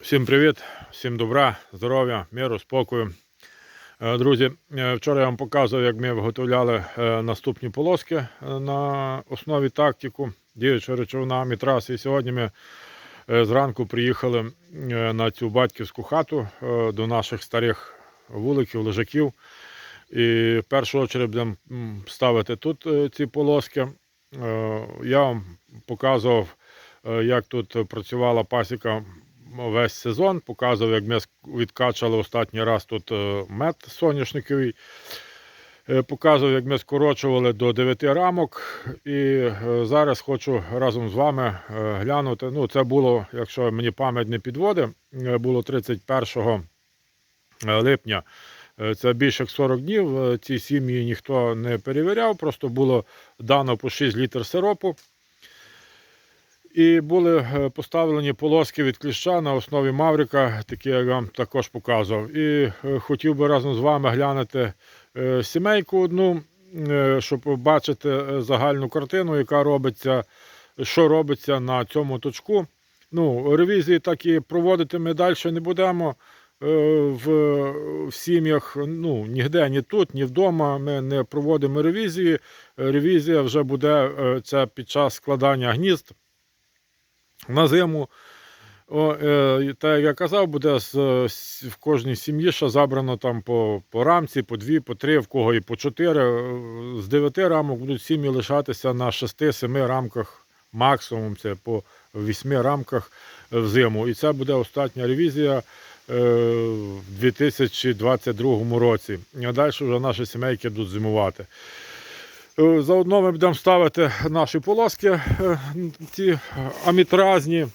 Всім привіт, всім добра, здоров'я, миру, спокою. Е, Друзі, е, вчора я вам показував, як ми виготовляли е, наступні полоски на основі тактику діюча речовина мітрас. І сьогодні ми зранку приїхали на цю батьківську хату до наших старих вуликів, лежаків. І в першу чергу будемо ставити тут ці полоски. Я вам показував, як тут працювала пасіка весь сезон. Показував, як ми відкачали останній раз тут е, мед соняшниковий. Е, Показував, як ми скорочували до 9 рамок. І е, зараз хочу разом з вами глянути. Ну, це було, якщо мені пам'ять не підводить, е, було 31 липня. Це більше як 40 днів. Ці сім'ї ніхто не перевіряв, просто було дано по 6 літр сиропу. І були е, поставлені полоски від кліща на основі Маврика, такі я вам також показував. І е, хотів би разом з вами глянути е, сімейку одну, щоб побачити загальну картину, яка робиться, що робиться на цьому точку. Ну, ревізії так і проводити ми далі не будемо. В, в сім'ях ну, ніде, ні тут, ні вдома ми не проводимо ревізії. Ревізія вже буде це під час складання гнізд на зиму. О, е, та як я казав, буде з, в кожній сім'ї ще забрано там по, по рамці, по дві, по три, в кого і по чотири. Е, З дев'яти рамок будуть сім'ї лишатися на шести-семи рамках максимум, це по вісьми рамках е, в зиму. І це буде остання ревізія е, в 2022 році. А далі вже наші сімейки будуть зимувати. Е, Заодно ми будемо ставити наші полоски, е, ці амітразні.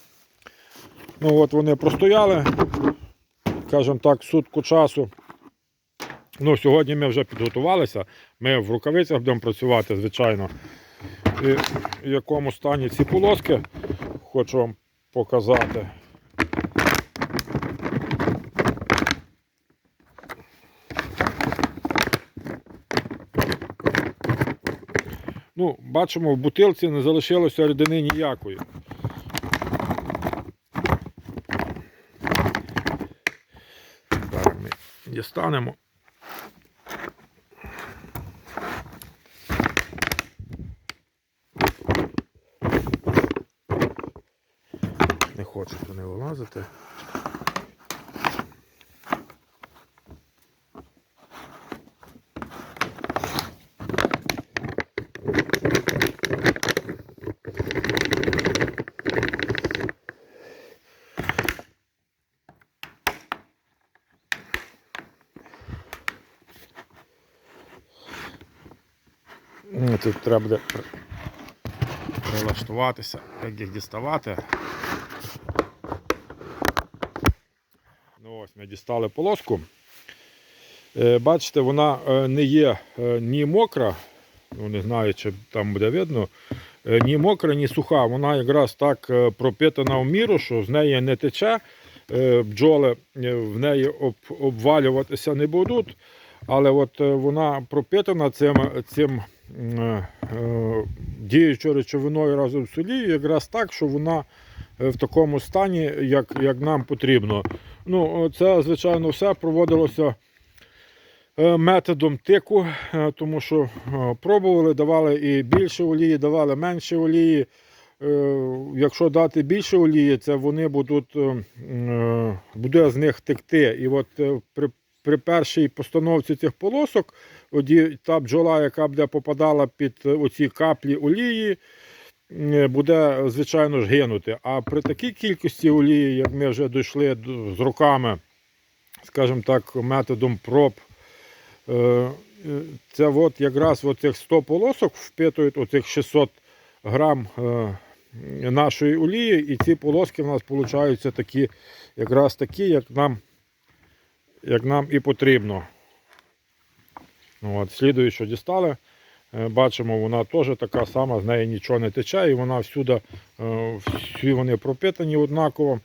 Ну от вони простояли, скажімо так, сутку часу. Ну, сьогодні ми вже підготувалися. Ми в рукавицях будемо працювати, звичайно. І в якому стані ці полоски хочу вам показати. Ну, бачимо, в бутилці не залишилося рідини ніякої. Зараз ми дістанемо. Не хочу туди вилазити. Тут треба буде прилаштуватися, як їх діставати. Ну ось ми дістали полоску. Е, Бачите, вона е, не є е, ні мокра, ну не знаю, чи там буде видно, ні мокра, ні суха. Вона якраз так пропитана в міру, що з неї не тече. Бджоли в неї обвалюватися не будуть. Але от вона пропитана цим, цим діючою речовиною разом з олією, якраз так, що вона е, в такому стані, як, як нам потрібно. Ну, це, звичайно, все проводилося е, методом тику, е, тому що е, пробували, давали і більше олії, давали менше олії. Е, Якщо дати більше олії, це вони будуть, е, е, буде з них текти. І от е, при першій постановці цих полосок, та бджола, яка буде попадала під е, оці каплі олії, е, буде, звичайно ж, гинути. А при такій кількості олії, як ми вже дійшли з роками, скажімо так, методом проб, е, е, це от якраз цих 100 полосок впитують оцих 600 грам е, нашої олії, і ці полоски в нас получаються такі, якраз такі, як нам, як нам і потрібно. От, слідуючу дістали. Е, Бачимо, вона теж така сама, з неї нічого не тече, і вона всюди, е, всі вони пропитані однаково.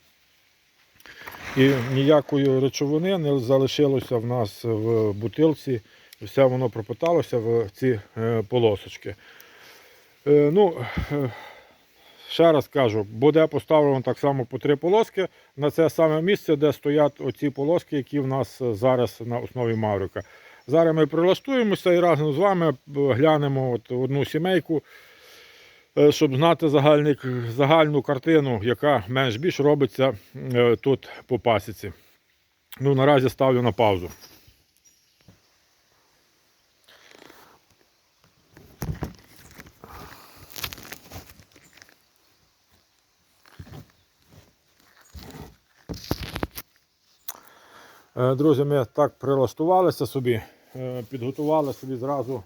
І ніякої речовини не залишилося в нас в бутилці. Все воно пропиталося в ці е, полосочки. Ну, ще раз кажу, буде поставлено так само по три полоски на це саме місце, де стоять оці полоски, які в нас е, зараз на основі Маврика. Зараз ми прилаштуємося і разом з вами е, глянемо от одну сімейку, е, щоб знати загальний, загальну картину, яка менш-більш робиться е, тут по пасіці. Ну, наразі ставлю на паузу. Друзі, ми так прилаштувалися собі, е, підготували собі зразу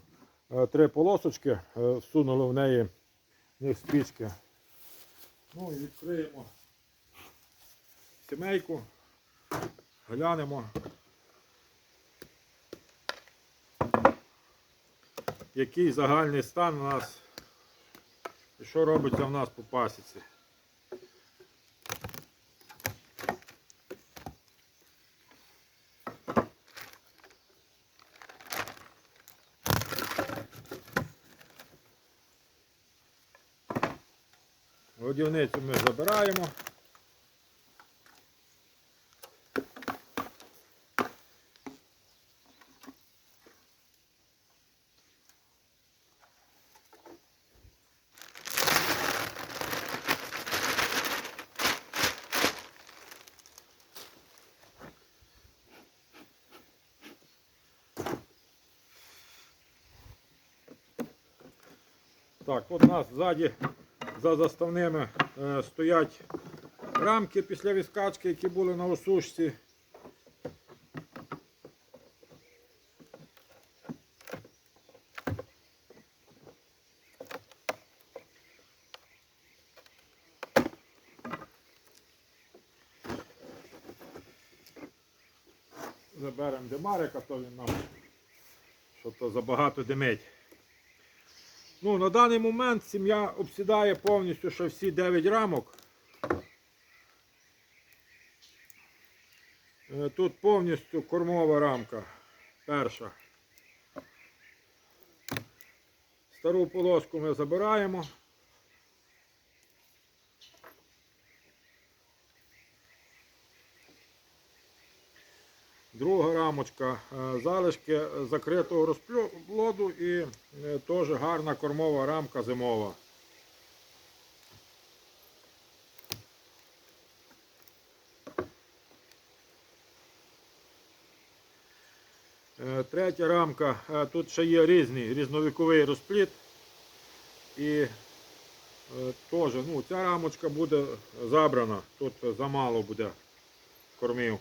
е, три полосочки, е, всунули в неї в них спічки. Ну і відкриємо сімейку, глянемо, який загальний стан у нас і що робиться в нас по пасіці. Годівницю ми забираємо. Так, от у нас ззаді за заставними е, стоять рамки після відскачки, які були на осушці. Заберемо демарика, то він нам що то забагато димить. Ну, на даний момент сім'я обсідає повністю ще всі 9 рамок. Е, Тут повністю кормова рамка. Перша. Стару полоску ми забираємо. Рамочка, е, залишки закритого розплоду і е, теж гарна кормова рамка зимова. Е, Третя рамка, тут ще є різний різновіковий розплід. І теж ну, ця рамочка буде забрана, тут замало буде кормів.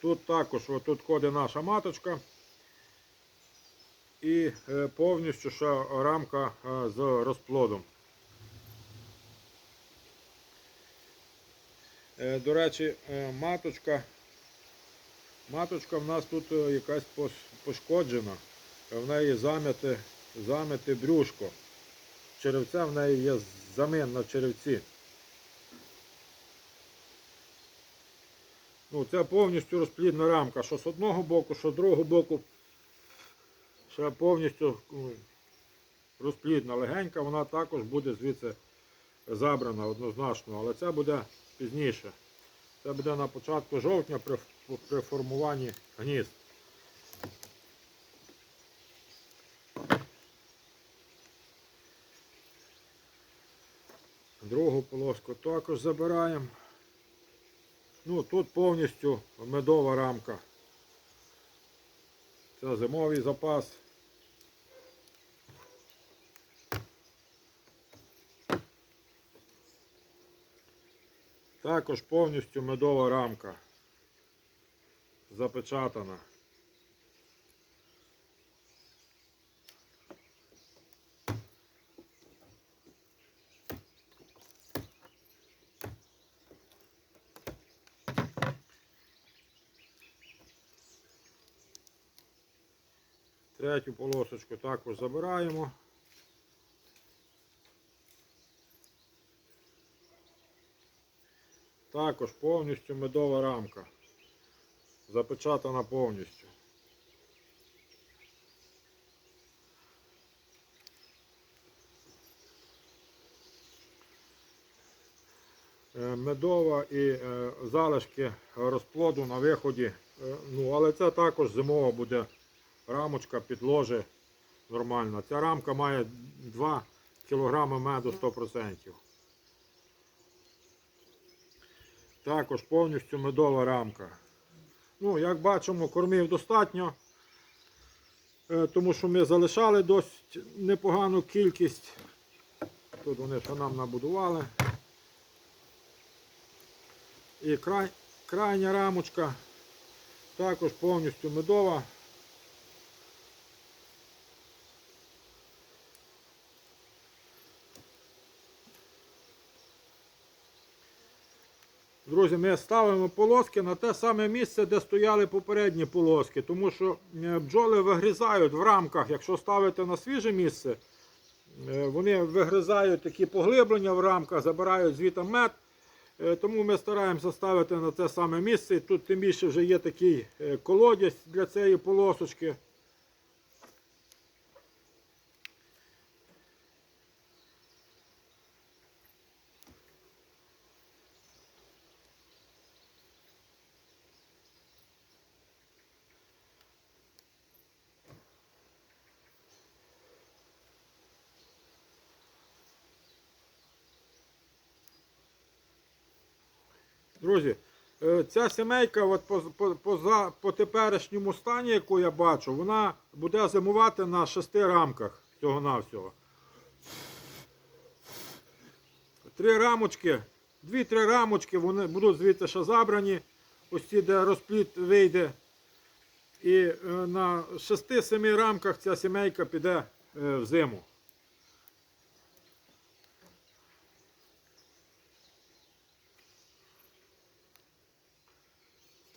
Тут також отут ходить наша маточка. І е, повністю ще рамка е, з розплодом. Е, До речі, маточка. Маточка в нас тут якась пошкоджена. В неї зам'яте, зам'яте брюшко. Черевця в неї є замин на черевці. Ну, це повністю розплідна рамка, що з одного боку, що з другого боку. Ще повністю ну, розплідна легенька, вона також буде звідси забрана однозначно, але це буде пізніше. Це буде на початку жовтня при, при формуванні гнізд. Другу полоску також забираємо. Ну, тут повністю медова рамка. Це зимовий запас. Також повністю медова рамка. Запечатана. Третю полосочку також забираємо. Також повністю медова рамка. запечатана повністю. Е, Медова і е, залишки розплоду на виході. Е, Ну, але це також зимова буде рамочка під ложе нормальна. Ця рамка має 2 кг меду 100%. Також повністю медова рамка. Ну, як бачимо, кормів достатньо, е, тому що ми залишали досить непогану кількість. Тут вони що нам набудували. І край, крайня рамочка також повністю медова. Друзі, ми ставимо полоски на те саме місце, де стояли попередні полоски, тому що е, бджоли вигризають в рамках, якщо ставити на свіже місце, е, вони вигризають такі поглиблення в рамках, забирають звідти мед. Е, Тому ми стараємося ставити на те саме місце. Тут тим більше вже є такий колодязь для цієї полосочки. Друзі, е, ця сімейка от по, по, по, по теперішньому стані, яку я бачу, вона буде зимувати на шести рамках всього-навсього. Три рамочки, дві-три рамочки, вони будуть звідти ще забрані, ось ці, де розпліт вийде. І е, на шести-семи рамках ця сімейка піде е, в зиму.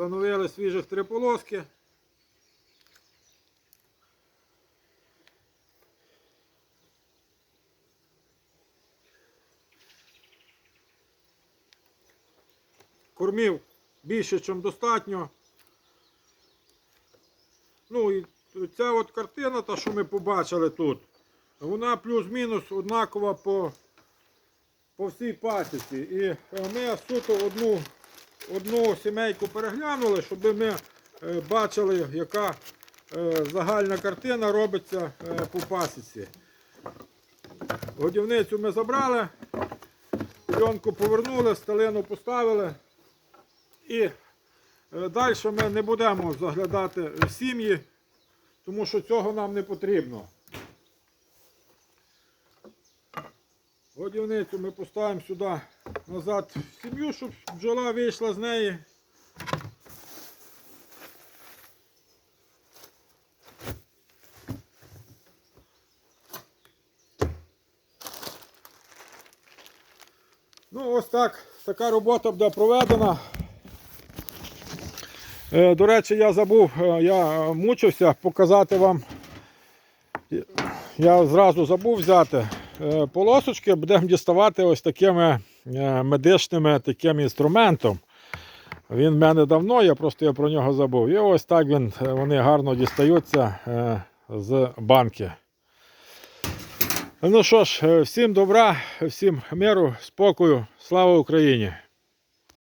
Встановили свіжих три полоски. Кормів більше, ніж достатньо. Ну і ця от картина, та, що ми побачили тут, вона плюс-мінус однакова по, по всій пасіці. І ми суто одну одну сімейку переглянули, щоб ми е, бачили, яка е, загальна картина робиться е, по пасіці. Годівницю ми забрали, пленку повернули, сталину поставили. І далі ми не будемо заглядати в сім'ї, тому що цього нам не потрібно. Годівницю ми поставимо сюди назад в сім'ю, щоб бджола вийшла з неї. Ну, ось так, така робота буде проведена. Е, До речі, я забув, е, я мучився показати вам. Я зразу забув взяти е, полосочки, будемо діставати ось такими е, медичними таким інструментом. Він в мене давно, я просто я про нього забув. І ось так він, е, вони гарно дістаються е, з банки. Ну що ж, всім добра, всім миру, спокою, слава Україні!